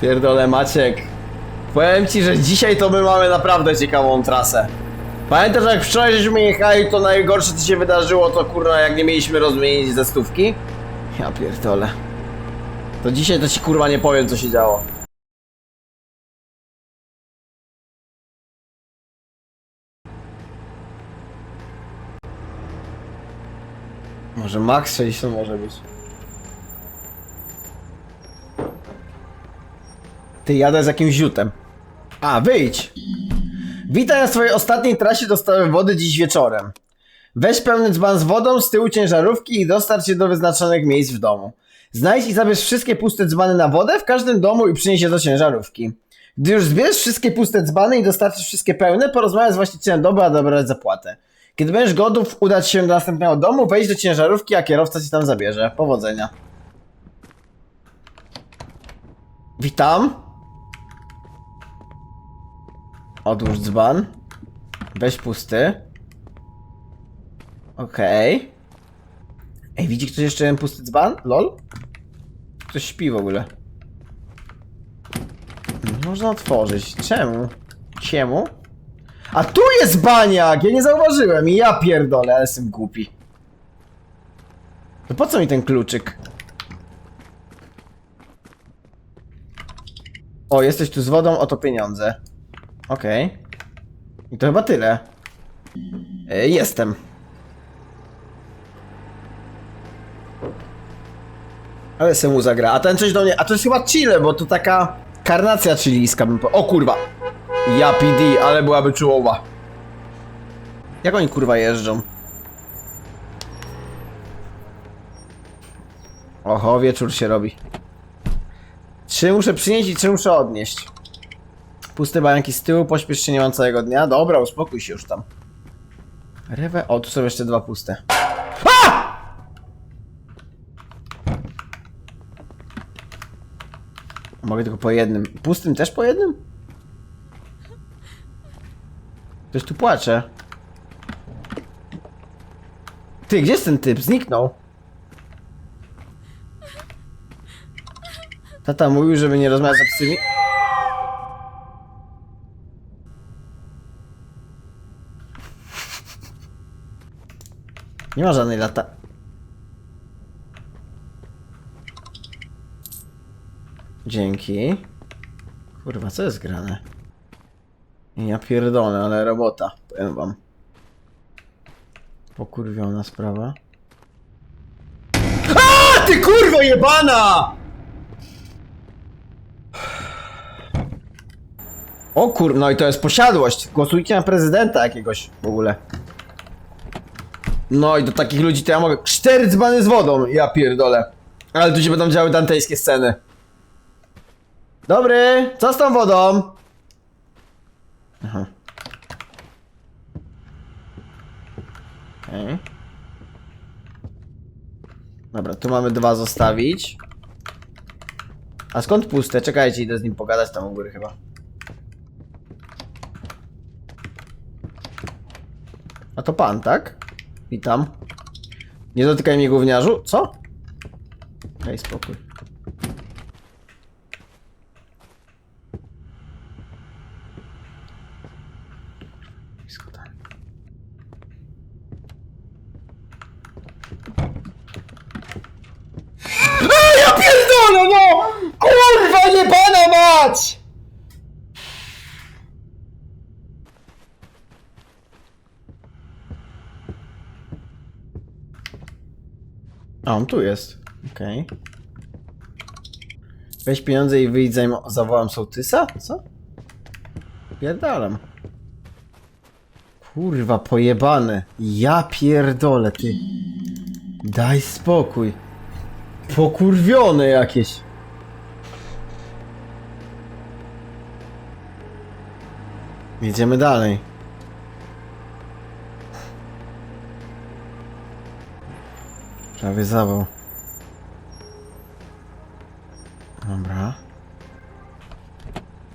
Pierdole Maciek. Powiem ci, że dzisiaj to my mamy naprawdę ciekawą trasę. Pamiętasz jak wczoraj żeśmy jechali, to najgorsze co się wydarzyło to kurwa jak nie mieliśmy rozmienić ze stówki? Ja pierdolę. To dzisiaj to ci kurwa nie powiem co się działo. Może max 60 może być. Ty jadę z jakimś ziutem. A, wyjdź! Witaj na swojej ostatniej trasie do stawy wody dziś wieczorem. Weź pełny dzban z wodą z tyłu ciężarówki i dostarcz je do wyznaczonych miejsc w domu. Znajdź i zabierz wszystkie puste dzbany na wodę w każdym domu i przynieś je do ciężarówki. Gdy już zbierzesz wszystkie puste dzbany i dostarczysz wszystkie pełne, porozmawiaj z właścicielem domu, a odebrać zapłatę. Kiedy będziesz gotów udać się do następnego domu, wejdź do ciężarówki, a kierowca ci tam zabierze. Powodzenia. Witam. Odłóż dzban. Weź pusty. Okej. Ej, widzi ktoś jeszcze jeden pusty dzban? Lol? Ktoś śpi w ogóle. Można otworzyć. Czemu? Czemu? A tu jest baniak! Ja nie zauważyłem i ja pierdolę, ale jestem głupi. To po co mi ten kluczyk? O, jesteś tu z wodą, oto pieniądze. Okej. I to chyba tyle. E, jestem. Ale se mu zagra. A ten coś do mnie. A to jest chyba Chile, bo to taka karnacja chilijska bym po... O kurwa! Ja PD, ale byłaby czułowa. Jak oni kurwa jeżdżą? Oho, wieczór się robi. Trzy muszę przynieść i trzy muszę odnieść. Puste bajanki z tyłu, pośpiesz się, nie mam całego dnia. Dobra, uspokój się już tam. Rewe... O, tu są jeszcze dwa puste. A! Mogę tylko po jednym. Pustym też po jednym? Ktoś tu płacze. Ty, gdzie jest ten typ? Zniknął. Tata mówił, żeby nie rozmawiać z obcymi. Nie ma żadnej lata. Dzięki. Kurwa, co jest grane? Ja pierdolę, ale robota. Powiem wam. Pokurwiona sprawa. A ty kurwo jebana! O kur... No i to jest posiadłość. Głosujcie na prezydenta jakiegoś w ogóle. No i do takich ludzi to ja mogę... Cztery dzbany z wodą! Ja pierdolę. Ale tu się będą działy dantejskie sceny. Dobry! Co z tą wodą? Aha. Okej. Dobra, tu mamy dwa zostawić. A skąd puste? Czekajcie, idę z nim pogadać tam u góry chyba. A to pan, tak? Witam. Nie dotykaj mnie gówniarzu. Co? Daj spokój. Blisko tam. A, ja pierdolę, no! Kurwa, nie pana mać! A, on tu jest. Okej. Weź pieniądze i wyjdź zanim zawołam sołtysa? Co? Pierdalam. Kurwa, pojebane. Ja pierdolę, ty. Daj spokój. Pokurwione jakieś. Jedziemy dalej. Prawie zawał. Dobra.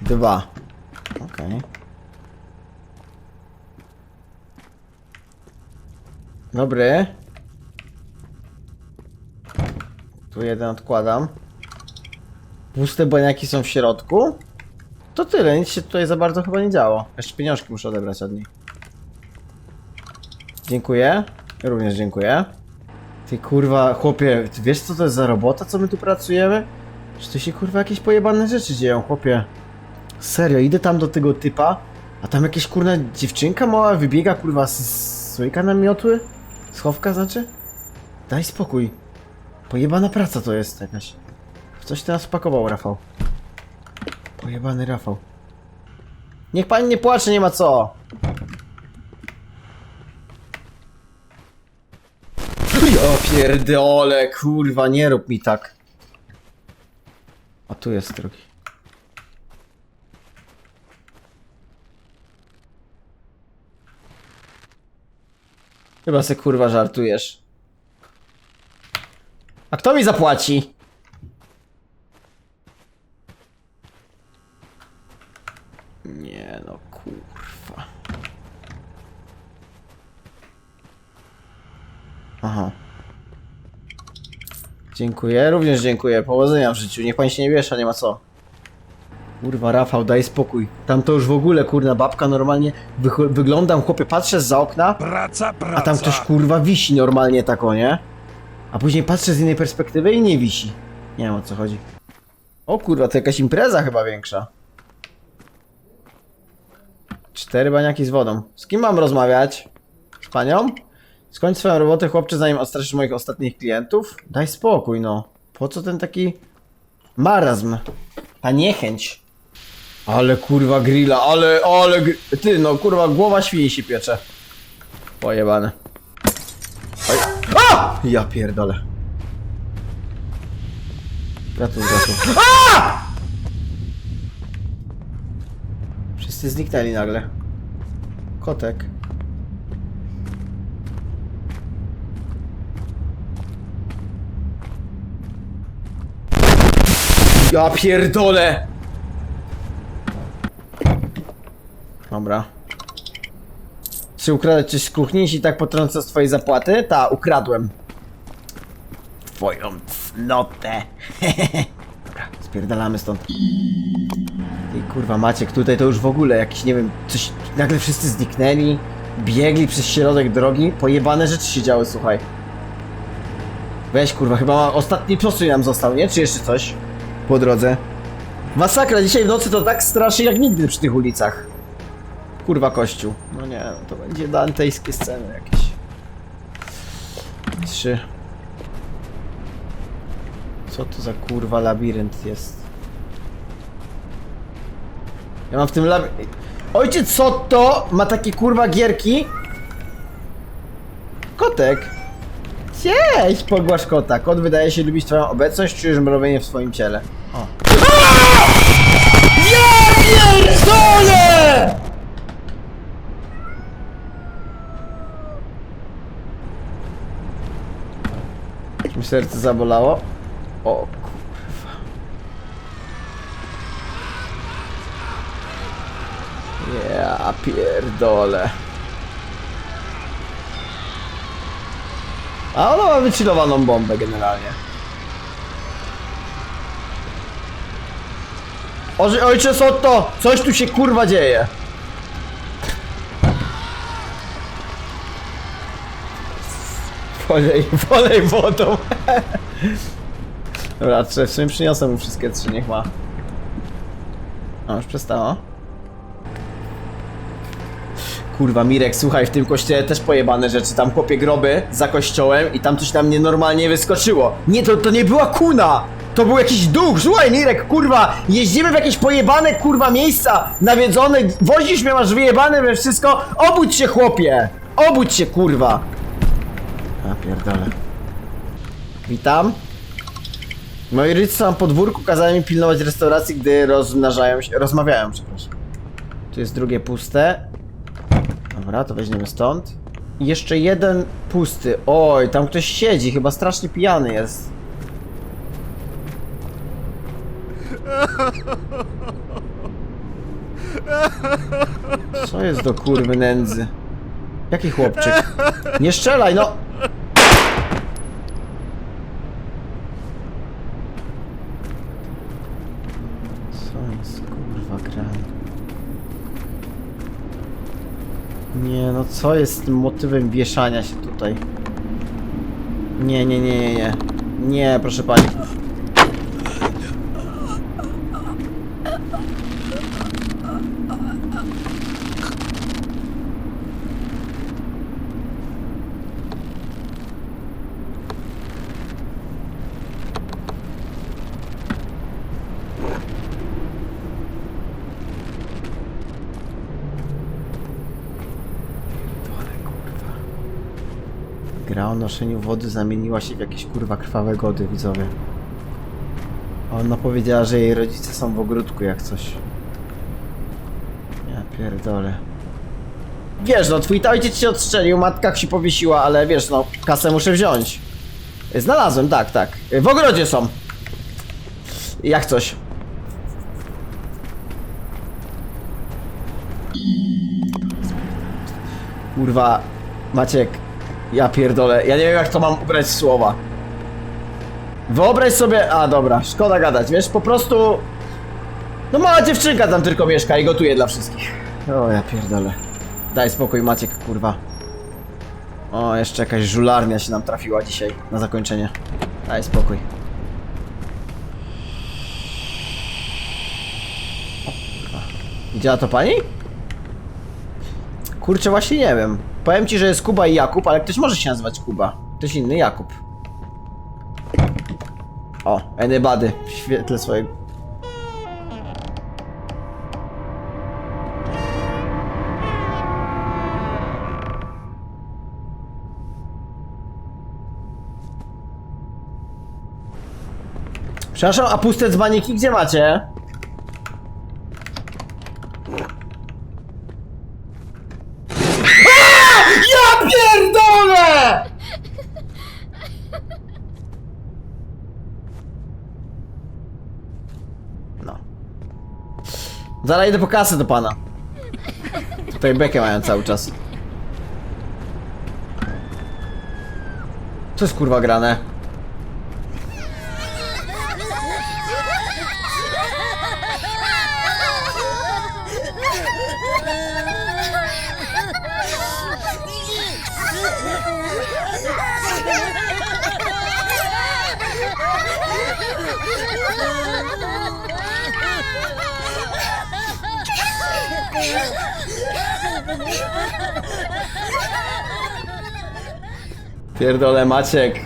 Dwa. Okej. Dobry. Tu jeden odkładam. Puste baniaki są w środku. To tyle, nic się tutaj za bardzo chyba nie działo. Jeszcze pieniążki muszę odebrać od niej. Dziękuję. Również dziękuję. Ty kurwa, chłopie, ty wiesz co to jest za robota, co my tu pracujemy? Czy tu się kurwa jakieś pojebane rzeczy dzieją, chłopie? Serio, idę tam do tego typa, a tam jakieś kurna dziewczynka mała wybiega kurwa z, z słoika na miotły? Schowka znaczy? Daj spokój. Pojebana praca to jest jakaś. W coś teraz spakował Rafał. Pojebany Rafał. Niech pani nie płacze, nie ma co. Ja pierdolę, kurwa, nie rób mi tak. A tu jest drugi. Chyba se kurwa żartujesz. A kto mi zapłaci? Nie no, kurwa. Aha. Dziękuję, również dziękuję. Powodzenia w życiu. Niech pan się nie wiesza, nie ma co. Kurwa, Rafał, daj spokój. Tam to już w ogóle, kurna, babka normalnie wycho- wyglądam, chłopie, patrzę za okna, Praca, praca. a tam ktoś kurwa wisi normalnie tako, nie? A później patrzę z innej perspektywy i nie wisi. Nie wiem o co chodzi. O kurwa, to jakaś impreza chyba większa. Cztery baniaki z wodą. Z kim mam rozmawiać? Z panią? Skończ swoją robotę, chłopcze, zanim odstraszysz moich ostatnich klientów. Daj spokój, no. Po co ten taki marazm? Ta niechęć. Ale kurwa grilla, ale, ale gr... Ty, no kurwa, głowa świni się piecze. Pojebane. Oj. A! Ja pierdolę. Gratuluj. A! Wszyscy zniknęli nagle. Kotek. Ja pierdolę! Dobra. Czy ukradać coś z kuchni, jeśli tak potrącę z twojej zapłaty? Ta, ukradłem. Twoją cnotę. Dobra, spierdalamy stąd. Ty kurwa Maciek, tutaj to już w ogóle jakiś, nie wiem, coś... Nagle wszyscy zniknęli, biegli przez środek drogi, pojebane rzeczy się działy, słuchaj. Weź kurwa, chyba ostatni postój nam został, nie? Czy jeszcze coś? Po drodze. Masakra, dzisiaj w nocy to tak straszy jak nigdy przy tych ulicach. Kurwa kościół. No nie, to będzie dantejskie sceny jakieś. Trzy. Co to za kurwa labirynt jest? Ja mam w tym lab... Ojciec Sotto ma takie kurwa gierki. Kotek. Cześć, pogłasz kota. Kot wydaje się lubić twoją obecność, czujesz mrowienie w swoim ciele. O. Ja pierdolę! Mi serce zabolało. O kurwa. Ja pierdolę. A ona ma wychillowaną bombę generalnie. Oży, ojcze Sotto! Coś tu się kurwa dzieje! Polej, polej wodą. Dobra, w sumie przyniosę mu wszystkie trzy, niech ma. O, już przestało. Kurwa, Mirek, słuchaj, w tym kościele też pojebane rzeczy. Tam kopie groby za kościołem i tam coś tam nienormalnie wyskoczyło. Nie, to, to nie była kuna! To był jakiś duch! Słuchaj, Mirek, kurwa, jeździmy w jakieś pojebane, kurwa, miejsca nawiedzone, wozisz mnie, masz wyjebane we wszystko. Obudź się, chłopie! Obudź się, kurwa! A pierdolę. Witam. Moi rodzice na podwórku kazali mi pilnować restauracji, gdy rozmnażają się, rozmawiają, przepraszam. Tu jest drugie puste. Dobra, to weźmiemy stąd. I jeszcze jeden pusty. Oj, tam ktoś siedzi, chyba strasznie pijany jest. Co jest do kurwy nędzy? Jaki chłopczyk? Nie strzelaj, no! Kurwa gra. Nie, no co jest motywem wieszania się tutaj? Nie, nie, nie, nie, nie. Nie, proszę pani. Gra o noszeniu wody zamieniła się w jakieś kurwa krwawe gody, widzowie. Ona powiedziała, że jej rodzice są w ogródku jak coś. Ja pierdolę. Wiesz, no twój ojciec się odstrzelił, matka się powiesiła, ale wiesz, no kasę muszę wziąć. Znalazłem, tak, tak. W ogrodzie są. Jak coś. Kurwa, Maciek, ja pierdolę, ja nie wiem jak to mam ubrać słowa. Wyobraź sobie, a dobra, szkoda gadać, wiesz, po prostu... No mała dziewczynka tam tylko mieszka i gotuje dla wszystkich. O, ja pierdolę. Daj spokój Maciek, kurwa. O, jeszcze jakaś żularnia się nam trafiła dzisiaj, na zakończenie. Daj spokój. Widziała to pani? Kurczę, właśnie nie wiem. Powiem ci, że jest Kuba i Jakub, ale ktoś może się nazywać Kuba. Ktoś inny Jakub. O, anybody w świetle swojego. Przepraszam, a puste dzbaniki gdzie macie? Ja pierdolę! No. Zaraz idę po kasę do pana. Tutaj bekę mają cały czas. Co jest kurwa grane? Pierdolę Maciek.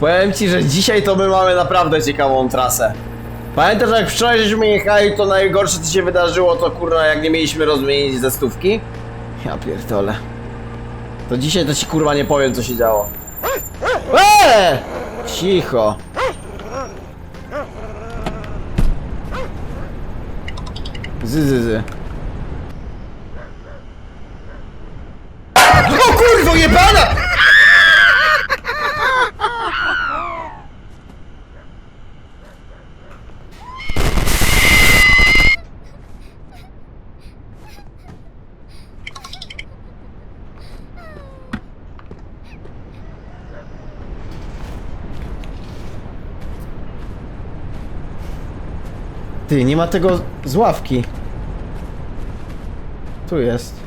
Powiem ci, że dzisiaj to my mamy naprawdę ciekawą trasę. Pamiętasz jak wczoraj żeśmy jechali, to najgorsze co się wydarzyło to kurwa jak nie mieliśmy rozmienić ze stówki? Ja pierdolę. To dzisiaj to ci kurwa nie powiem co się działo. Eee! Cicho. Zy, zy, zy. O kurwo jebana! Ty, nie ma tego z ławki. Tu jest.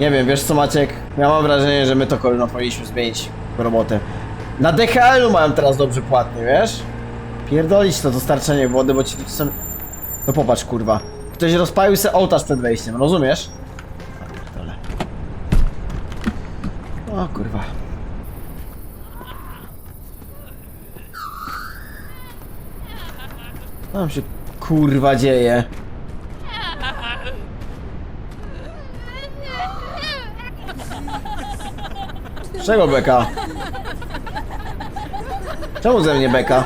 Nie wiem, wiesz co Maciek? Ja mam wrażenie, że my to kolno powinniśmy zmienić robotę. Na DHL-u mają teraz dobrze płatnie, wiesz? Pierdolić to dostarczenie wody, bo ci są... No popatrz, kurwa. Ktoś rozpalił se ołtarz przed wejściem, rozumiesz? O kurwa. Co tam się kurwa dzieje? Czego beka? Czemu ze mnie beka?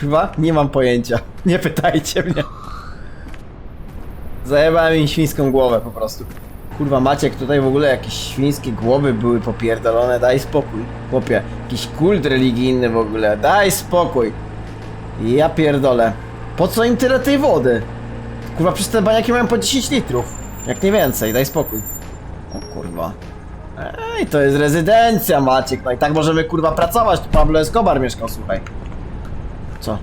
Kurwa, nie mam pojęcia. Nie pytajcie mnie. Zajebałem im świńską głowę po prostu. Kurwa Maciek, tutaj w ogóle jakieś świńskie głowy były popierdolone, daj spokój. Chłopie, jakiś kult religijny w ogóle, daj spokój. Ja pierdolę. Po co im tyle tej wody? Kurwa, przecież te baniaki mają po 10 litrów. Jak nie więcej, daj spokój. O kurwa. Ej, to jest rezydencja Maciek, no i tak możemy kurwa pracować, tu Pablo Escobar mieszkał, słuchaj. Co?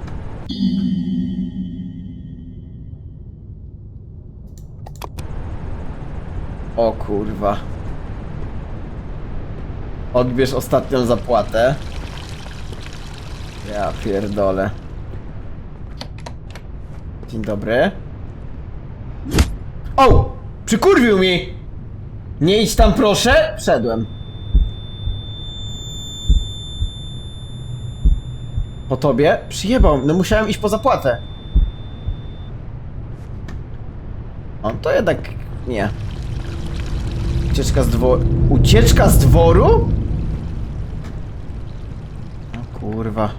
O kurwa. Odbierz ostatnią zapłatę. Ja pierdolę. Dzień dobry. O! Przykurwił mi! Nie idź tam proszę! Wszedłem. Po tobie? Przyjebał, no musiałem iść po zapłatę. On to jednak nie. Ucieczka z dworu. Ucieczka z dworu? O kurwa.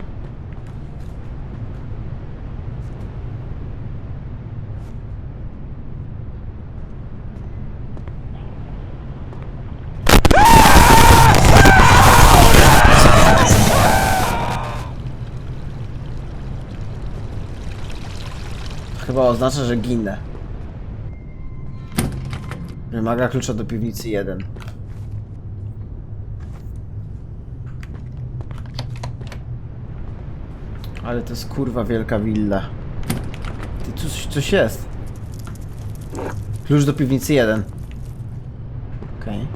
Chyba oznacza, że ginę. Wymaga klucza do piwnicy 1. Ale to jest kurwa wielka willa. Ty, coś, coś jest. Klucz do piwnicy 1. Okej.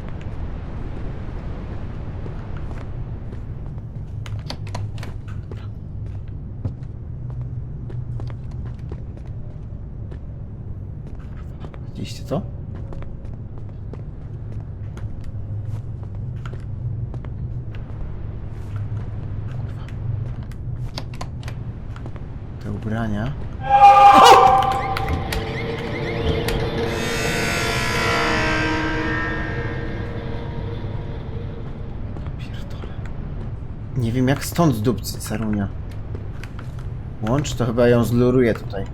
Widzieliście to? Ubrania. Pierdolę. Nie wiem jak stąd zdupcy Carunia. Łącz to chyba ją zluruje tutaj.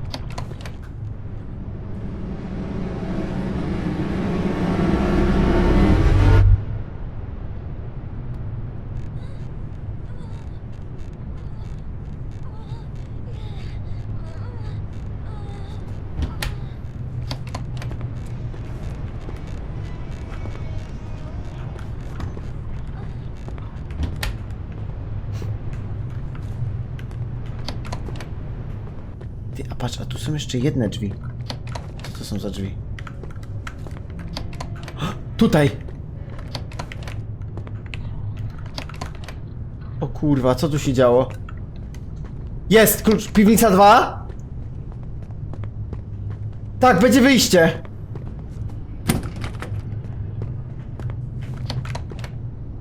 Ty, a patrz, a tu są jeszcze jedne drzwi. Co to są za drzwi? Tutaj! O kurwa, co tu się działo? Jest! Klucz! Piwnica 2? Tak, będzie wyjście!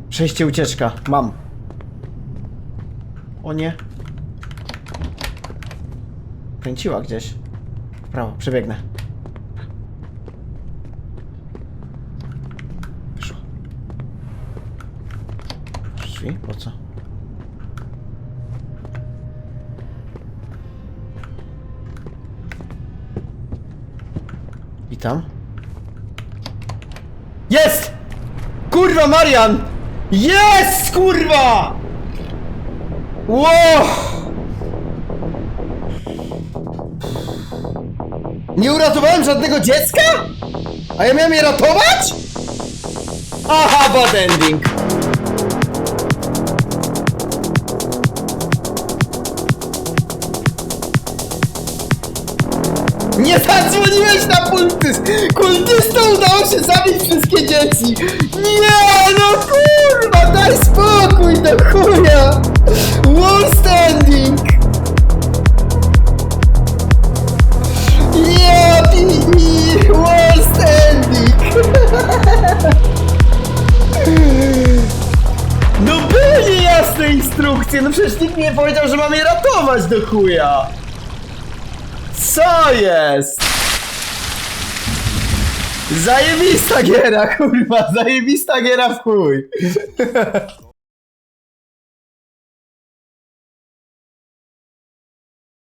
Przejście ucieczka. Mam. O nie. Kręciła gdzieś. Prawo, przebiegnę. Wyszło. Drzwi? Po co? I tam? Jest! Kurwa, Marian! Jest, kurwa! Wow! Nie uratowałem żadnego dziecka? A ja miałem je ratować? Aha, bad ending. Nie zadzwoniłeś na kultys! Kultystą udało się zabić wszystkie dzieci! Nie, no kurwa, daj spokój do chuja! No były niejasne instrukcje, no przecież nikt nie powiedział, że mam je ratować do chuja! Co jest? Zajebista giera, kurwa, zajebista giera w chuj.